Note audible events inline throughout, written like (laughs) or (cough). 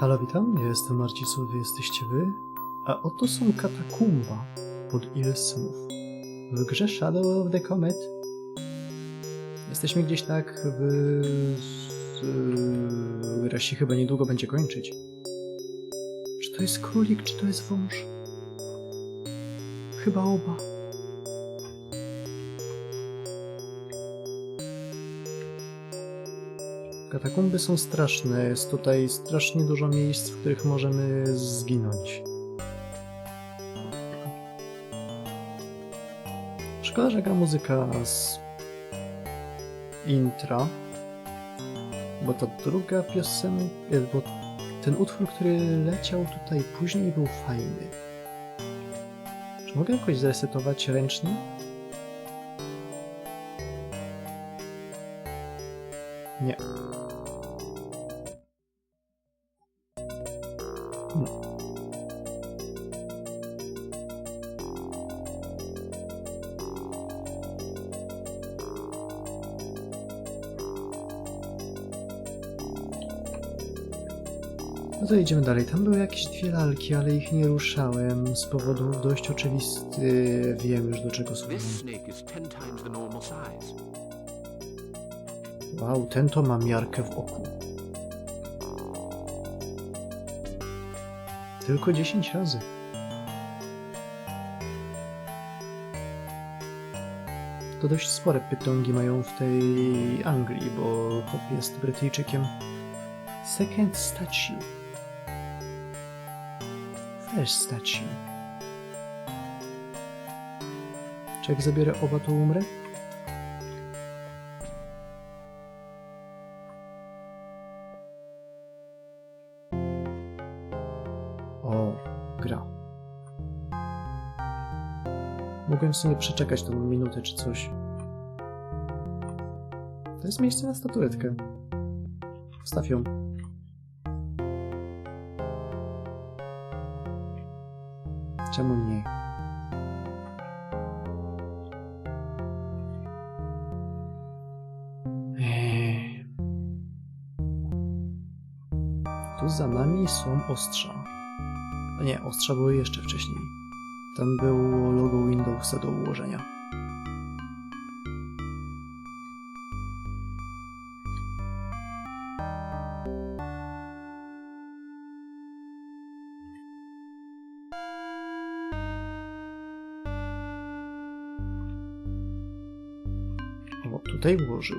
Halo, witam, ja jestem Marcisław, wy jesteście wy, a oto są katakumba pod Ilsmów w grze Shadow of the Comet. Jesteśmy gdzieś tak w... Gra się chyba niedługo będzie kończyć. Czy to jest królik, czy to jest wąż? Chyba oba. Katakumby są straszne. Jest tutaj strasznie dużo miejsc, w których możemy zginąć. Szkoda, że gra muzyka z intra, bo ta druga piosenka, bo ten utwór, który leciał tutaj później był fajny. Czy mogę jakoś zresetować ręcznie? Nie. No to idziemy dalej. Tam były jakieś dwie lalki, ale ich nie ruszałem z powodów dość oczywistych. Wiem już do czego służą. Wow, ten to ma miarkę w oku. Tylko 10 razy. To dość spore pytongi mają w tej Anglii, bo chłop jest Brytyjczykiem. Second statue. First statue. Czy jak zabiorę oba, to umrę? Mogłem sobie przeczekać tą minutę czy coś. To jest miejsce na statuetkę. Wstaw ją. Czemu nie? Eee. Tu za nami są ostrza. A nie, ostrza były jeszcze wcześniej. Tam było logo Windowsa do ułożenia. Tutaj ułożył.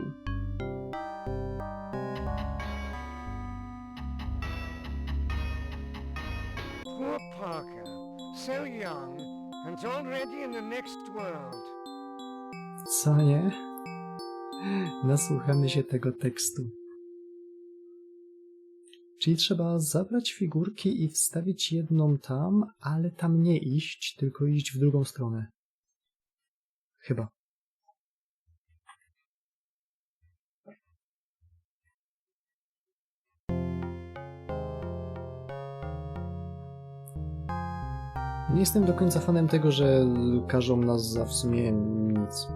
And already in the next world. Co nie? Nasłuchamy się tego tekstu. Czyli trzeba zabrać figurki i wstawić jedną tam, ale tam nie iść, tylko iść w drugą stronę. Chyba. Jestem do końca fanem tego, że każą nas za w sumie nic.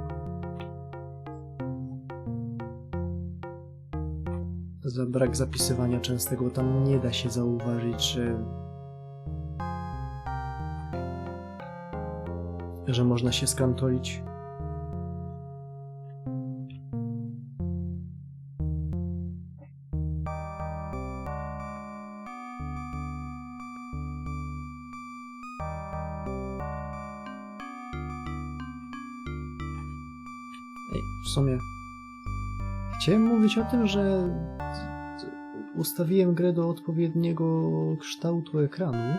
Za brak zapisywania częstego tam nie da się zauważyć, że że można się skantolić. Mówić o tym, że ustawiłem grę do odpowiedniego kształtu ekranu,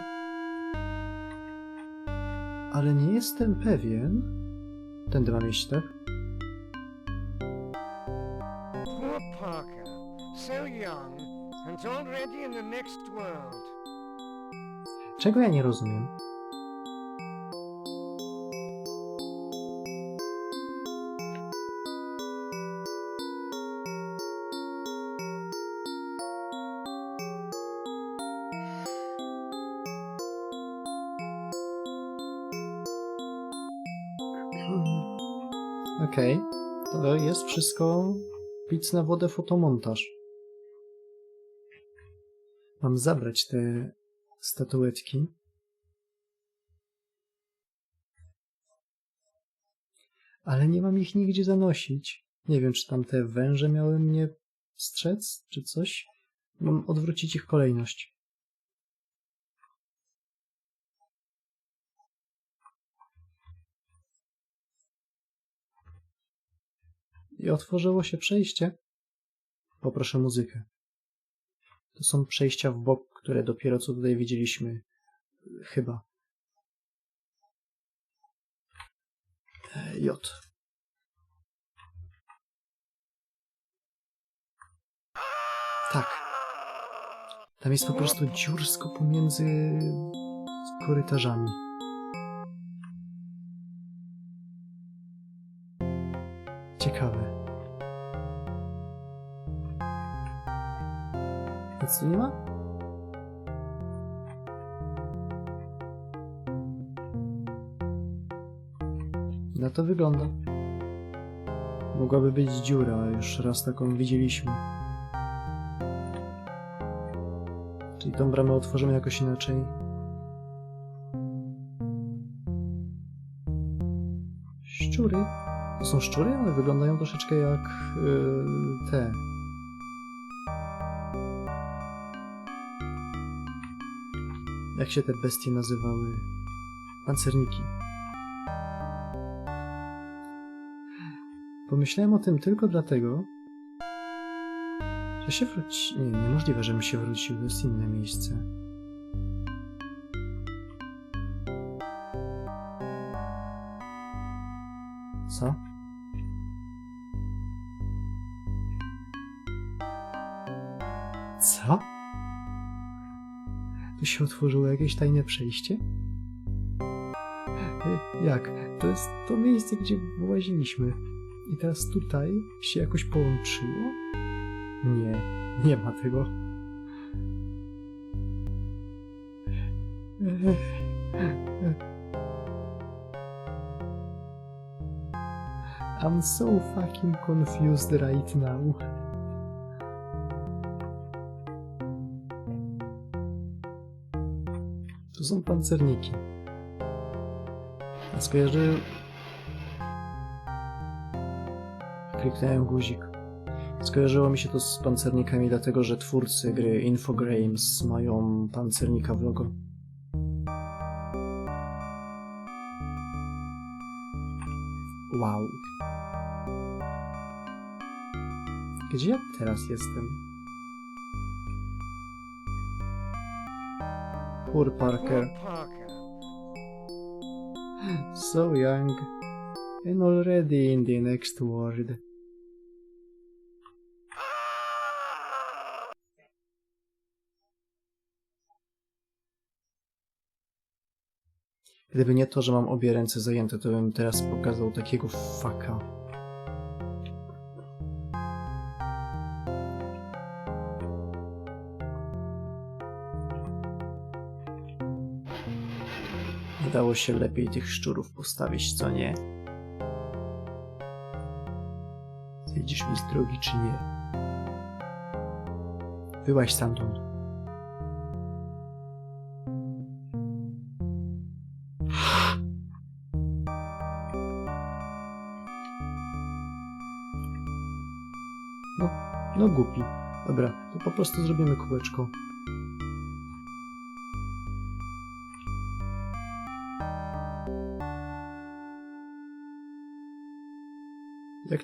ale nie jestem pewien. Tędy mam iść, tak? Czego ja nie rozumiem? Okej, to jest wszystko pic na wodę fotomontaż. Mam zabrać te statuetki. Ale nie mam ich nigdzie zanosić. Nie wiem, czy tam te węże miały mnie strzec, czy coś. Mam odwrócić ich kolejność. I otworzyło się przejście. Poproszę muzykę. To są przejścia w bok, które dopiero co tutaj widzieliśmy. Chyba. E, J. Tak. Tam jest po prostu dziursko pomiędzy korytarzami. Ciekawe. Ma? Na to wygląda. Mogłaby być dziura, już raz taką widzieliśmy. Czyli tą bramę otworzymy jakoś inaczej. Szczury. To są szczury, ale wyglądają troszeczkę jak yy, te. Jak się te bestie nazywały? Pancerniki. Pomyślałem o tym tylko dlatego, że się wróci... Nie, niemożliwe, żebym się wrócił. To jest inne miejsce. Co? Co? Tu się otworzyło jakieś tajne przejście? E, Jak? To jest to miejsce, gdzie właziliśmy. I teraz tutaj się jakoś połączyło? Nie, nie ma tego. I'm so fucking confused right now. To są pancerniki. A skojarzy... Kliknąłem guzik. Skojarzyło mi się to z pancernikami, dlatego że twórcy gry Infogrames mają pancernika w logo. Wow. Gdzie ja teraz jestem? Poor Parker. So young. And already in the next world. Gdyby nie to, że mam obie ręce zajęte, to bym teraz pokazał takiego faka. Nie dało się lepiej tych szczurów postawić, co nie? Zejdziesz mi z drogi, czy nie? Byłaś stamtąd. No, no głupi. Dobra, to po prostu zrobimy kółeczko.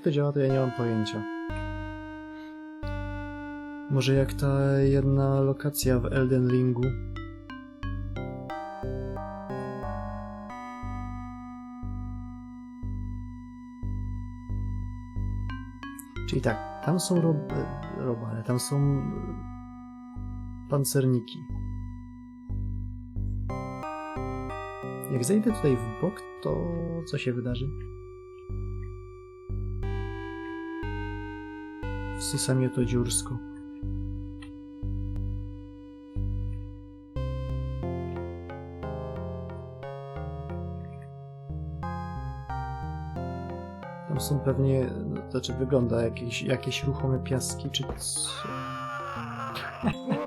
To działa, to ja nie mam pojęcia. Może jak ta jedna lokacja w Elden Ringu? Czyli tak, tam są rob, robale, tam są pancerniki. Jak zejdę tutaj w bok, to co się wydarzy? Wsysa mnie to dziursko. Tam są pewnie, no, znaczy wygląda jakieś, jakieś ruchome piaski, czy co? (laughs)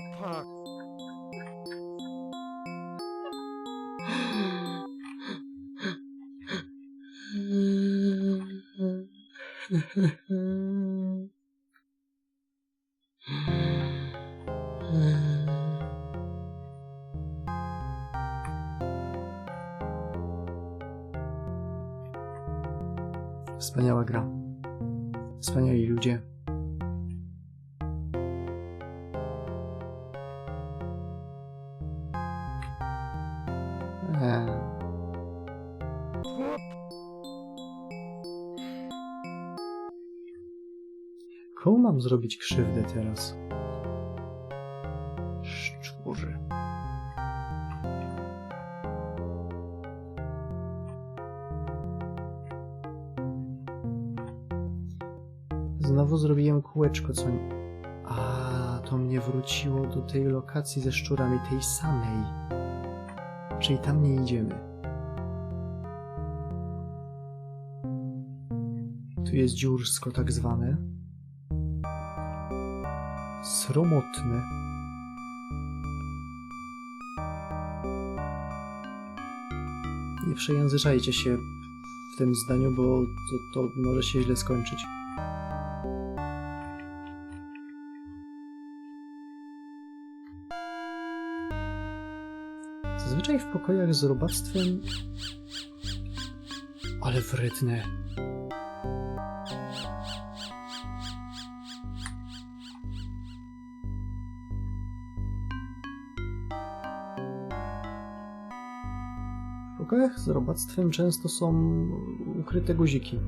Wspaniała gra. Wspaniali ludzie. Eee. Komu mam zrobić krzywdę teraz? Kółeczko, co... A, to mnie wróciło do tej lokacji ze szczurami, tej samej. Czyli tam nie idziemy. Tu jest dziursko tak zwane. Sromotne. Nie przejęzyczajcie się w tym zdaniu, bo to, to może się źle skończyć. Zazwyczaj w pokojach z robactwem... Ale wredne. W pokojach z robactwem często są ukryte guziki.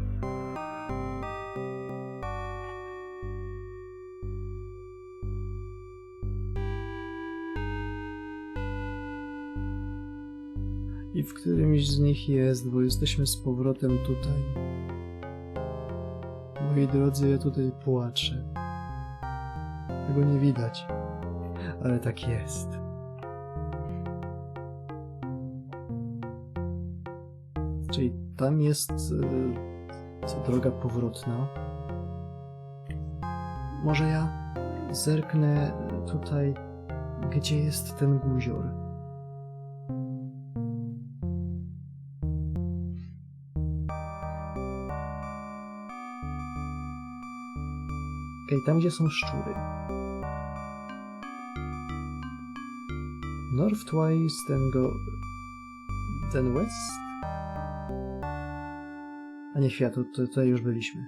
Z nich jest, bo jesteśmy z powrotem tutaj. Moi drodzy, ja tutaj płaczę. Tego nie widać, ale tak jest. Czyli tam jest co droga powrotna. Może ja zerknę tutaj, gdzie jest ten guzior. Okej, tam gdzie są szczury. Northwise, ten go... ten west? A nie światu, to tutaj już byliśmy.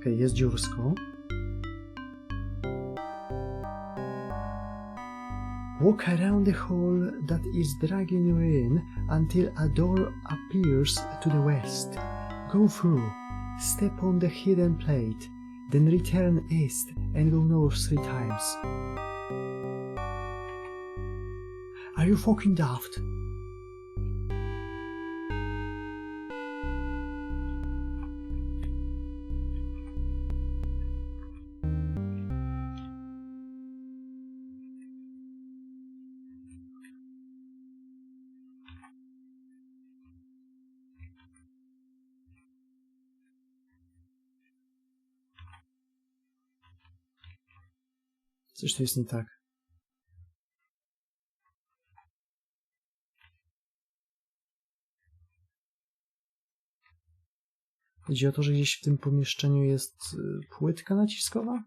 Okej, jest dziursko. Walk around the hole that is dragging you in until a door appears to the west. Go through, step on the hidden plate, then return east and go north three times. Are you fucking daft? Coś tu jest nie tak. Chodzi o to, że gdzieś w tym pomieszczeniu jest y, płytka naciskowa?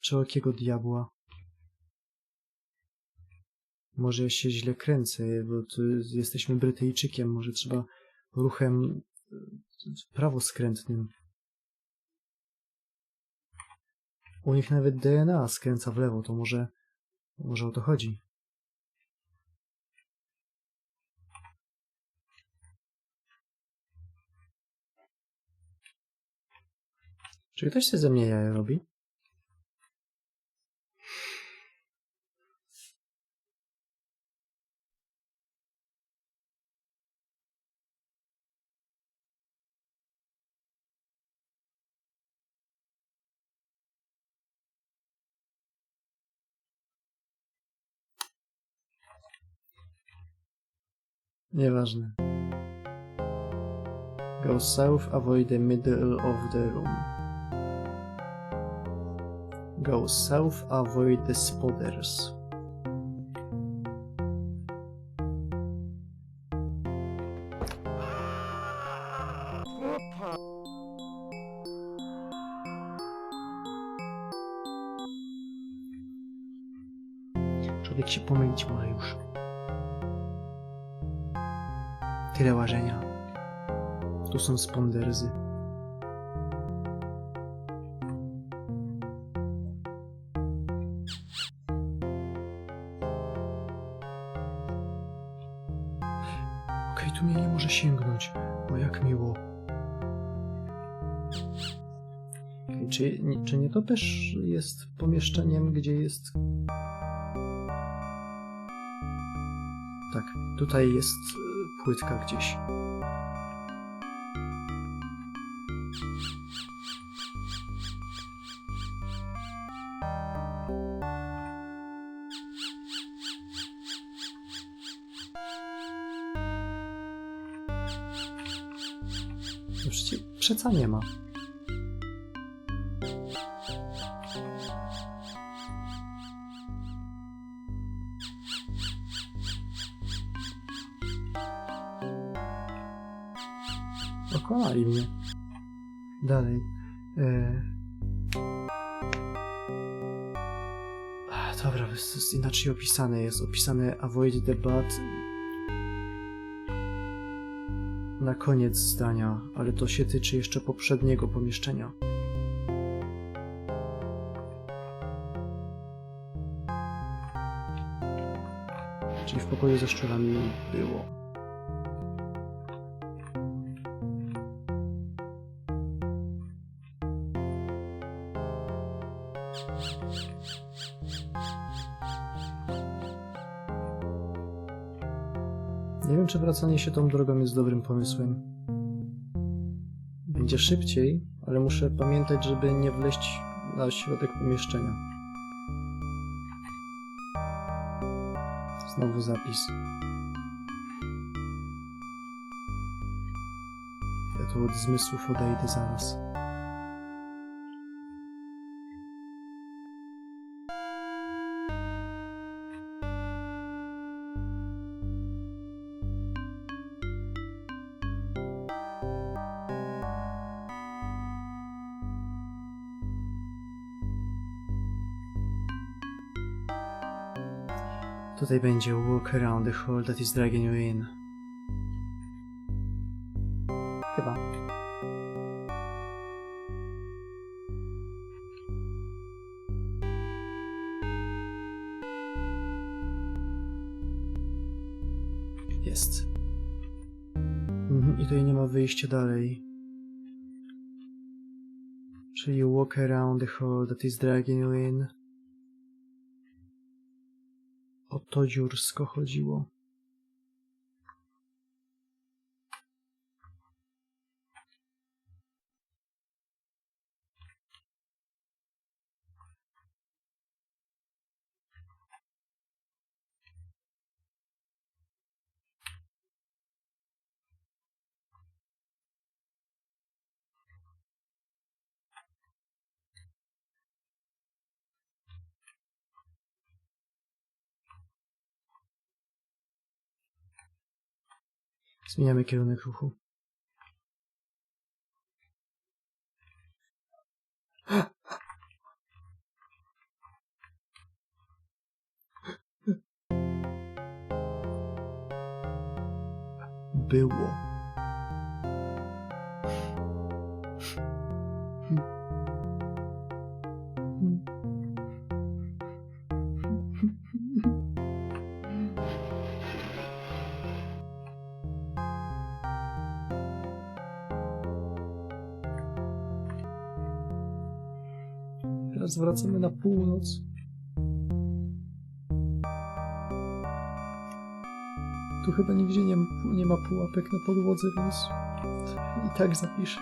Czy jakiego diabła? Może ja się źle kręcę, bo tu jesteśmy Brytyjczykiem, może trzeba ruchem y, prawoskrętnym. U nich nawet DNA skręca w lewo, to może, może o to chodzi. Czy ktoś sobie ze mnie jaja robi? Nieważne. Go south, avoid the middle of the room. Go south, avoid the spotters. Tu są sponderzy. Okej, tu mnie nie może sięgnąć. O, jak miło. Czy, nie- czy nie to też jest pomieszczeniem, gdzie jest... Tak, tutaj jest e, płytka gdzieś. Przeca nie ma. Okłamali mnie. Dalej. E... Dobra, to jest inaczej opisane. Jest opisane avoid the blood na koniec zdania, ale to się tyczy jeszcze poprzedniego pomieszczenia. Czyli w pokoju ze szczurami było. Czy wracanie się tą drogą jest dobrym pomysłem. Będzie szybciej, ale muszę pamiętać, żeby nie wleść na środek pomieszczenia. Znowu zapis. Ja tu od zmysłów odejdę zaraz. Tutaj będzie walk around the hole that is dragging you in. Chyba. Jest. Mhm, I tutaj nie ma wyjścia dalej. Czyli walk around the hole that is dragging you in. O to dziursko chodziło. Zmieniamy kierunek ruchu. Było. Teraz wracamy na północ. Tu chyba nigdzie nie, nie ma pułapek na podłodze, więc i tak zapiszę.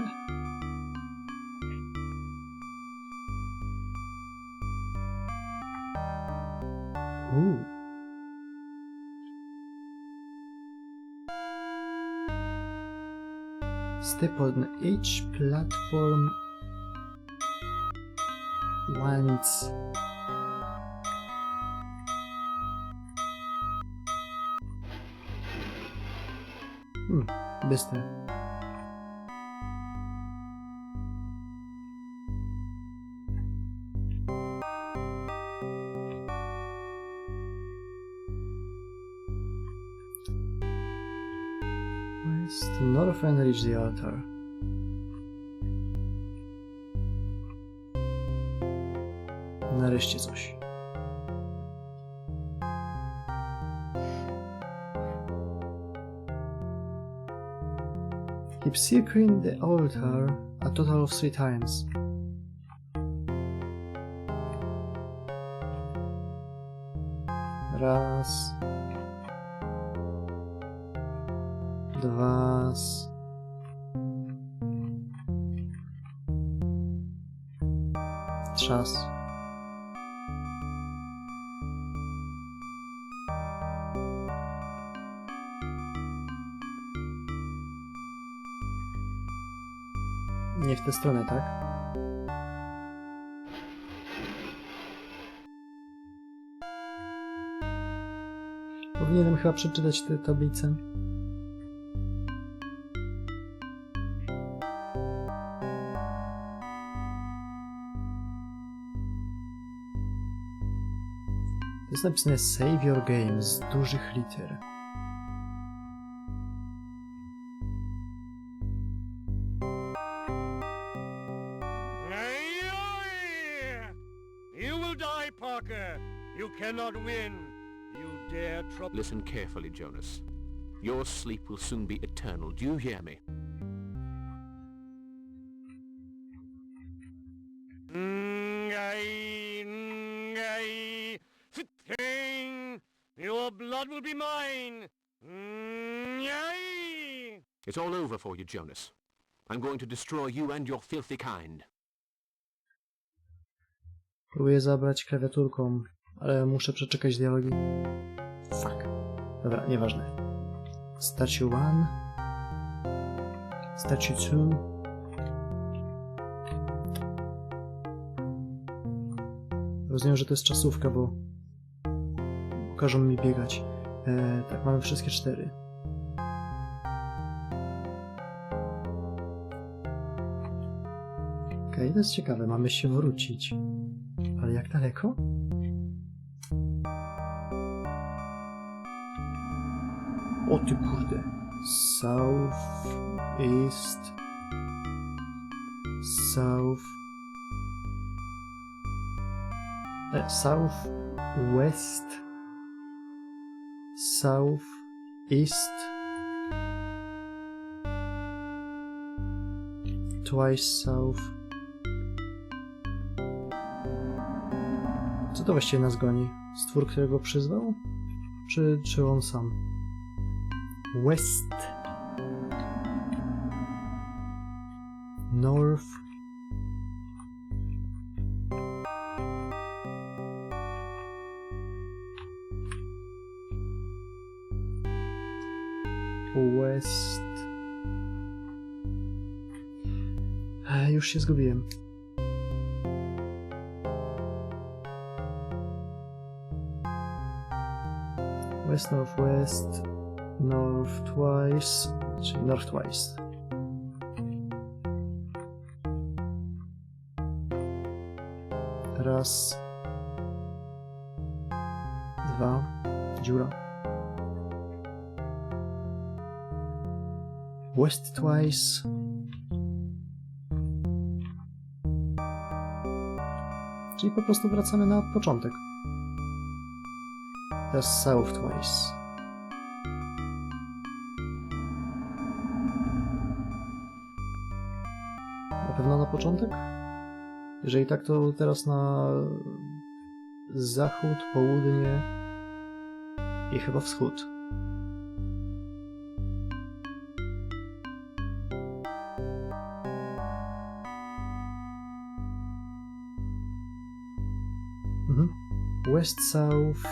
Step on each platform once. Hmm, Vista. West, not a friend reached the altar. Nareszcie coś. Circling the altar a total of three times. Raz. Stronę, tak? Powinienem chyba przeczytać tę tablicę. To jest napisane Save Your Game z dużych liter. Listen carefully, Jonas. Your sleep will soon be eternal. Do you hear me? Aye, aye. Thing. Your blood will be mine. It's all over for you, Jonas. I'm going to destroy you and your filthy kind. Próbuję zabrać klawiaturką, ale muszę przeczekać dialogi. Dobra, nieważne. Statue 1. Statue 2. Rozumiem, że to jest czasówka, bo każą mi biegać. E, tak, mamy wszystkie cztery. Okej, to jest ciekawe, mamy się wrócić. Ale jak daleko? O ty kurde. South, east, south, south, west, south, east, twice south. Co to właściwie nas goni? Stwór, którego przyzwał? Czy, czy on sam? West. North. West. E, już się zgubiłem. West, northwest, north twice, czyli north twice. Raz. Dwa. Dziura. West twice. Czyli po prostu wracamy na początek. Teraz south twice. Początek? Jeżeli tak, to teraz na zachód, południe i chyba wschód. Mhm. West, south,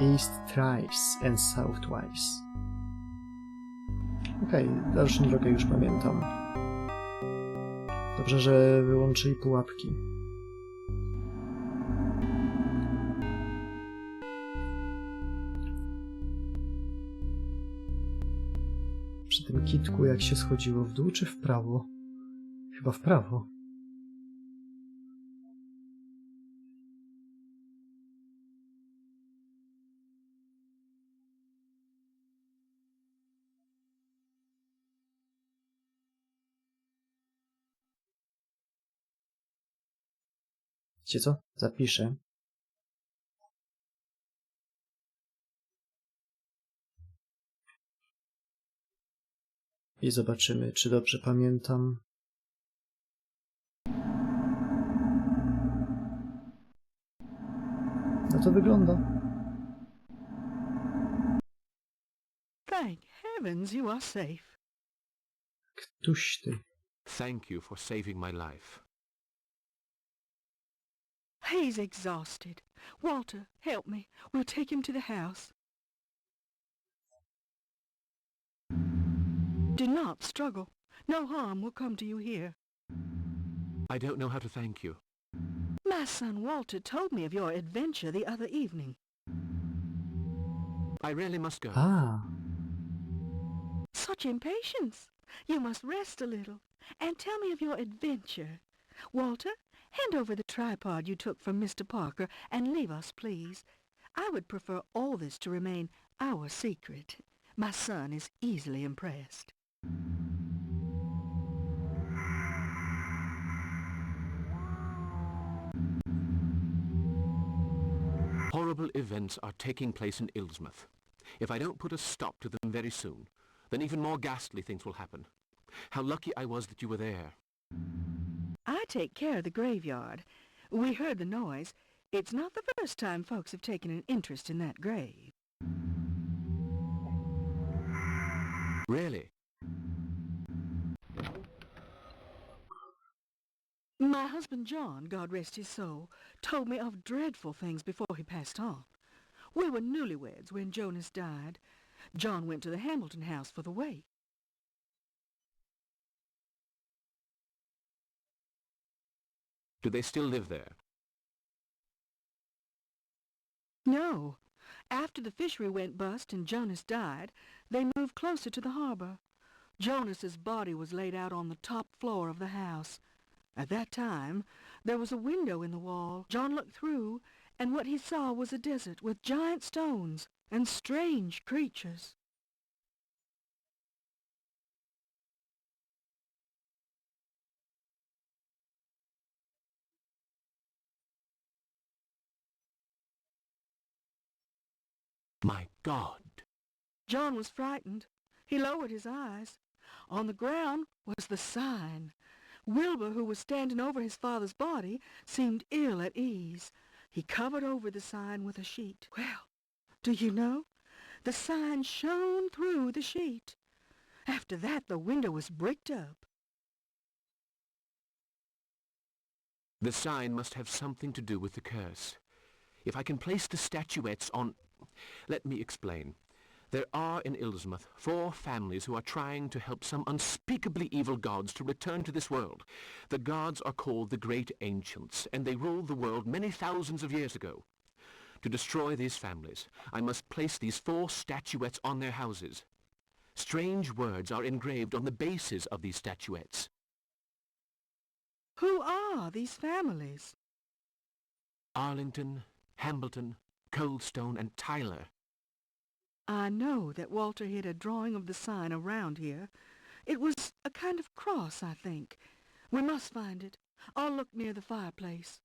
east thrice and south twice. Okej, dalszą drogę już pamiętam. Dobrze, że wyłączyli pułapki. Przy tym kitku, jak się schodziło w dół czy w prawo? Chyba w prawo. Wiecie co? Zapiszę. I zobaczymy, czy dobrze pamiętam. No to wygląda. Thank heavens you are safe. Któś ty. Thank you for saving my life. He's exhausted. Walter, help me. We'll take him to the house. Do not struggle. No harm will come to you here. I don't know how to thank you. My son Walter told me of your adventure the other evening. I really must go. Ah. Such impatience. You must rest a little and tell me of your adventure. Walter, hand over the tripod you took from Mr. Parker and leave us, please. I would prefer all this to remain our secret. My son is easily impressed. Horrible events are taking place in Ilsmouth. If I don't put a stop to them very soon, then even more ghastly things will happen. How lucky I was that you were there. I take care of the graveyard. We heard the noise. It's not the first time folks have taken an interest in that grave. Really? My husband John, God rest his soul, told me of dreadful things before he passed on. We were newlyweds when Jonas died. John went to the Hamilton house for the wake. Do they still live there? No. After the fishery went bust and Jonas died, they moved closer to the harbor. Jonas's body was laid out on the top floor of the house. At that time, there was a window in the wall. John looked through, and what he saw was a desert with giant stones and strange creatures. My God! John was frightened. He lowered his eyes. On the ground was the sign. Wilbur, who was standing over his father's body, seemed ill at ease. He covered over the sign with a sheet. Well, do you know? The sign shone through the sheet. After that, the window was bricked up. The sign must have something to do with the curse. If I can place the statuettes on... Let me explain. There are in Ilsmouth four families who are trying to help some unspeakably evil gods to return to this world. The gods are called the Great Ancients, and they ruled the world many thousands of years ago. To destroy these families, I must place these four statuettes on their houses. Strange words are engraved on the bases of these statuettes. Who are these families? Arlington, Hambleton, Coldstone, and Tyler. I know that Walter hid a drawing of the sign around here. It was a kind of cross, I think. We must find it. I'll look near the fireplace.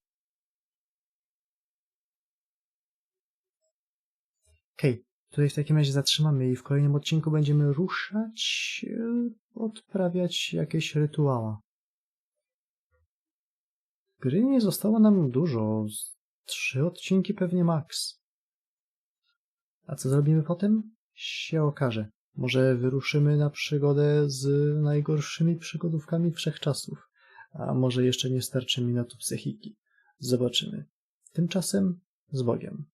Okej, tutaj w takim razie zatrzymamy i w kolejnym odcinku będziemy ruszać, e, odprawiać jakieś rytuała. Gry nie zostało nam dużo, trzy odcinki pewnie max. A co zrobimy potem? Się okaże. Może wyruszymy na przygodę z najgorszymi przygodówkami wszechczasów, a może jeszcze nie starczy mi na to psychiki. Zobaczymy. Tymczasem z Bogiem.